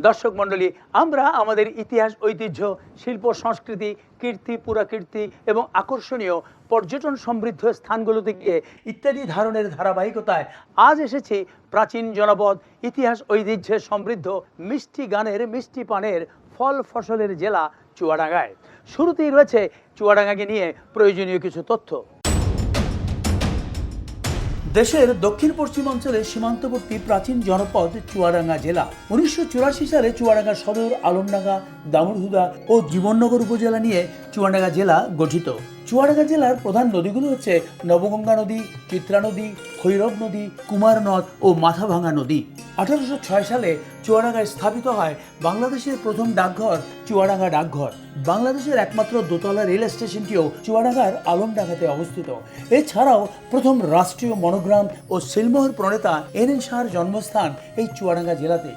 দর্শক মণ্ডলী, আমরা আমাদের ইতিহাস, ঐতিহ্য, শিল্প, সংস্কৃতি, কীর্তি, পুরাকীর্তি এবং আকর্ষণীয় পর্যটন সমৃদ্ধ স্থানগুলোতে গিয়ে ইত্যাদি ধারণের ধারাবাহিকতায় আজ এসেছি প্রাচীন জনপদ, ইতিহাস, ঐতিহ্যে সমৃদ্ধ মিষ্টি গানের, মিষ্টি পানের ফল ফসলের জেলা চুয়াডাঙ্গায়। শুরুতেই রয়েছে চুয়াডাঙ্গাকে নিয়ে প্রয়োজনীয় কিছু তথ্য। দেশের দক্ষিণ পশ্চিমাঞ্চলে সীমান্তবর্তী প্রাচীন জনপদ চুয়াডাঙ্গা জেলা। উনিশশো চুরাশি সালে চুয়াডাঙ্গা সদর, আলমডাঙ্গা দামুরহুদা ও জীবননগর উপজেলা নিয়ে চুয়াডাঙ্গা জেলা গঠিত। চুয়াডাঙ্গা জেলার প্রধান নদীগুলো হচ্ছে নবগঙ্গা নদী, চিত্রা নদী, খৈরব নদী, কুমার নদ ও মাথাভাঙ্গা নদী। আঠারোশো ছয় সালে চুয়াডাঙ্গায় স্থাপিত হয় বাংলাদেশের প্রথম ডাকঘর, চুয়াডাঙ্গা ডাকঘর। বাংলাদেশের একমাত্র দোতলা রেল স্টেশনটিও চুয়াডাঙ্গার আলমডাঙ্গাতে অবস্থিত। এছাড়াও প্রথম রাষ্ট্রীয় মনোগ্রাম ও সিলমোহর প্রণেতা এন এন শাহর জন্মস্থান এই চুয়াডাঙ্গা জেলাতে।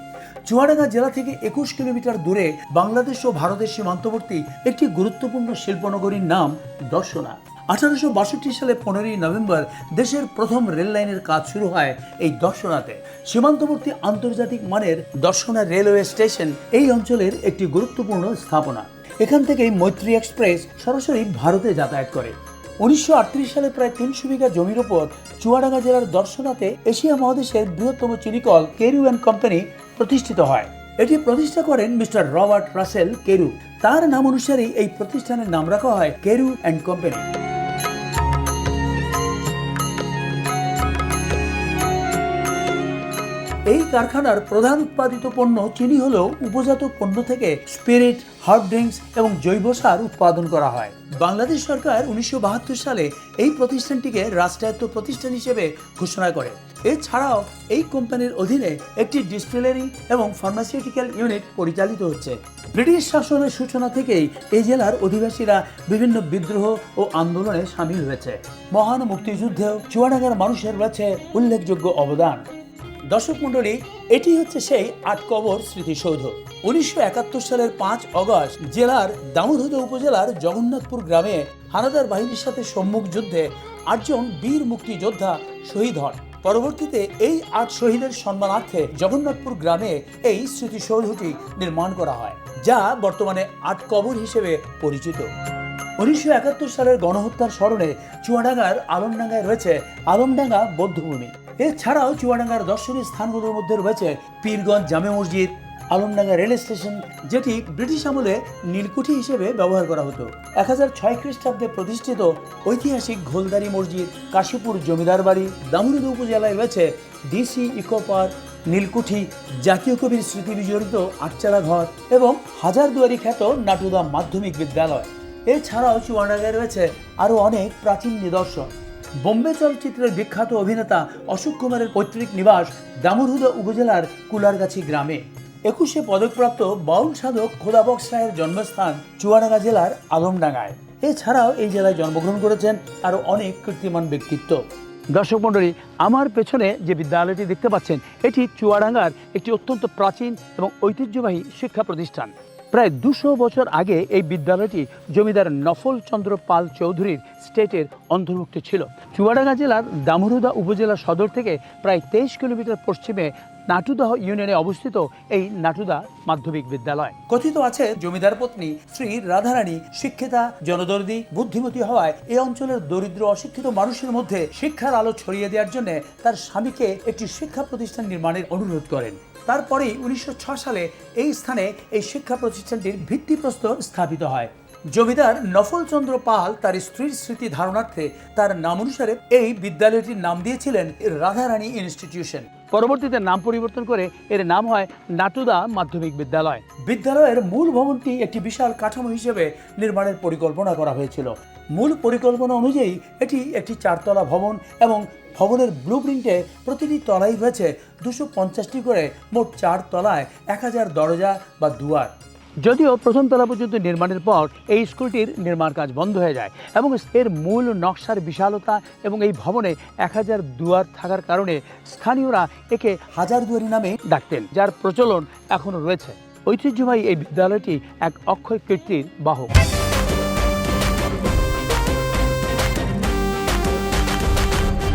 চুয়াডাঙ্গা জেলা থেকে একুশ কিলোমিটার দূরে বাংলাদেশ ও ভারতের সীমান্তবর্তী একটি গুরুত্বপূর্ণ শিল্পনগরীর নাম দর্শনা। আঠারোশো বাষট্টি সালে পনেরোই নভেম্বর দেশের প্রথম রেল লাইনের কাজ শুরু হয় এই দর্শনাতে। সীমান্তবর্তী আন্তর্জাতিক মানের দর্শনা রেলওয়ে স্টেশন এই অঞ্চলের একটি গুরুত্বপূর্ণ স্থাপনা। এখান থেকেই মৈত্রী এক্সপ্রেস সরাসরি ভারতে যাতায়াত করে। উনিশশো আটত্রিশ সালে প্রায় তিনশো বিঘা জমির ওপর চুয়াডাঙ্গা জেলার দর্শনাতে এশিয়া মহাদেশের বৃহত্তম চিনিকল কেরু অ্যান্ড কোম্পানি প্রতিষ্ঠিত হয়। এটি প্রতিষ্ঠা করেন মিস্টার রবার্ট রাসেল কেরু। তার নাম অনুসারেই এই প্রতিষ্ঠানের নাম রাখা হয় কেরু অ্যান্ড কোম্পানি। এই কারখানার প্রধান উৎপাদিত পণ্য চিনি হলেও উপজাত পণ্য থেকে স্পিরিট হার্ব ড্রিঙ্কস এবং জৈব সার উৎপাদন করা হয়। বাংলাদেশ সরকার উনিশশো বাহাত্তর সালে এই প্রতিষ্ঠানটিকে রাষ্ট্রায়ত্ত প্রতিষ্ঠান হিসেবে ঘোষণা করে। এছাড়াও এই কোম্পানির অধীনে একটি ডিস্টিলারি এবং ফার্মাসিউটিক্যাল ইউনিট পরিচালিত হচ্ছে। ব্রিটিশ শাসনের সূচনা থেকেই এই জেলার অধিবাসীরা বিভিন্ন বিদ্রোহ ও আন্দোলনে সামিল হয়েছে। মহান মুক্তিযুদ্ধেও চুয়াডাঙ্গার মানুষের রয়েছে উল্লেখযোগ্য অবদান। দর্শক মণ্ডলী, এটি হচ্ছে সেই আট কবর স্মৃতিসৌধ। উনিশশো একাত্তর সালের পাঁচ অগস্ট জেলার দামোদর উপজেলার জগন্নাথপুর গ্রামে হানাদার বাহিনীর সাথে সম্মুখ যুদ্ধে আটজন বীর মুক্তিযোদ্ধা শহীদ হন। পরবর্তীতে এই আট শহীদের সম্মানার্থে জগন্নাথপুর গ্রামে এই স্মৃতিসৌধটি নির্মাণ করা হয়, যা বর্তমানে আট কবর হিসেবে পরিচিত। উনিশশো একাত্তর সালের গণহত্যার স্মরণে চুয়াডাঙ্গার আলমডাঙ্গায় রয়েছে আলমডাঙ্গা বৌদ্ধভূমি। এছাড়াও চুয়াডাঙ্গার দর্শনীয় স্থানগুলোর মধ্যে রয়েছে পীরগঞ্জ জামে মসজিদ, আলমডাঙ্গা রেল স্টেশন, যেটি ব্রিটিশ আমলে নীলকুঠি হিসেবে ব্যবহার করা হতো। এক হাজার ছয় খ্রিস্টাব্দে প্রতিষ্ঠিত ঐতিহাসিক ঘোলদারি মসজিদ, কাশীপুর জমিদার বাড়ি দামুরিদ উপজেলায় রয়েছে ডিসি ইকো পার্ক, নীলকুঠি, জাতীয় কবির স্মৃতি বিজড়িত আটচালা ঘর এবং হাজারদুয়ারি খ্যাত নাটুদা মাধ্যমিক বিদ্যালয়। এছাড়াও চুয়াডাঙ্গায় রয়েছে আরও অনেক প্রাচীন নিদর্শন। বোম্বে চলচ্চিত্রের বিখ্যাত অভিনেতা অশোক কুমারের পৈতৃক নিবাস দামুরহুদা উপজেলার কুলারগাছি গ্রামে। একুশে পদকপ্রাপ্ত বাউল সাধক খোদাবক্স রায়ের জন্মস্থান চুয়াডাঙ্গা জেলার আলমডাঙ্গায়। এছাড়াও এই জেলায় জন্মগ্রহণ করেছেন আরও অনেক কীর্তিমান ব্যক্তিত্ব। দর্শক মণ্ডলী, আমার পেছনে যে বিদ্যালয়টি দেখতে পাচ্ছেন, এটি চুয়াডাঙ্গার একটি অত্যন্ত প্রাচীন এবং ঐতিহ্যবাহী শিক্ষা প্রতিষ্ঠান। প্রায় দুশো বছর আগে এই বিদ্যালয়টি জমিদার নফল চন্দ্র পাল চৌধুরীর স্টেটের অন্তর্ভুক্ত ছিল। চুয়াডাঙ্গা জেলার দামুরুদা উপজেলা সদর থেকে প্রায় তেইশ কিলোমিটার পশ্চিমে নাটুদাহ ইউনিয়নে অবস্থিত এই নাটুদা মাধ্যমিক বিদ্যালয়। কথিত আছে, জমিদার পত্নী শ্রী রাধারানী শিক্ষিতা, জনদর্দী, বুদ্ধিমতী হওয়ায় এই অঞ্চলের দরিদ্র অশিক্ষিত মানুষের মধ্যে শিক্ষার আলো ছড়িয়ে দেওয়ার জন্য তার স্বামীকে একটি শিক্ষা প্রতিষ্ঠান নির্মাণের অনুরোধ করেন। তারপরেই উনিশশো সালে এই স্থানে এই শিক্ষা প্রতিষ্ঠানটির ভিত্তিপ্রস্তর স্থাপিত হয়। জমিদার নফলচন্দ্র পাল তার স্ত্রীর স্মৃতি ধারণার্থে তার নাম অনুসারে এই বিদ্যালয়টির নাম দিয়েছিলেন রাধারানী ইনস্টিটিউশন। পরবর্তীতে নাম পরিবর্তন করে এর নাম হয় নাটুদা মাধ্যমিক বিদ্যালয়। বিদ্যালয়ের মূল ভবনটি একটি বিশাল কাঠামো হিসেবে নির্মাণের পরিকল্পনা করা হয়েছিল। মূল পরিকল্পনা অনুযায়ী এটি একটি চারতলা ভবন এবং ভবনের ব্লু প্রিন্টে প্রতিটি তলায় রয়েছে দুশো পঞ্চাশটি করে মোট চার তলায় এক হাজার দরজা বা দুয়ার। যদিও প্রথম তলা পর্যন্ত নির্মাণের পর এই স্কুলটির নির্মাণ কাজ বন্ধ হয়ে যায় এবং এর মূল নকশার বিশালতা এবং এই ভবনে এক হাজার দুয়ার থাকার কারণে স্থানীয়রা একে হাজার দুয়ারি নামে ডাকতেন, যার প্রচলন এখনও রয়েছে। ঐতিহ্যবাহী এই বিদ্যালয়টি এক অক্ষয় কীর্তির বাহক।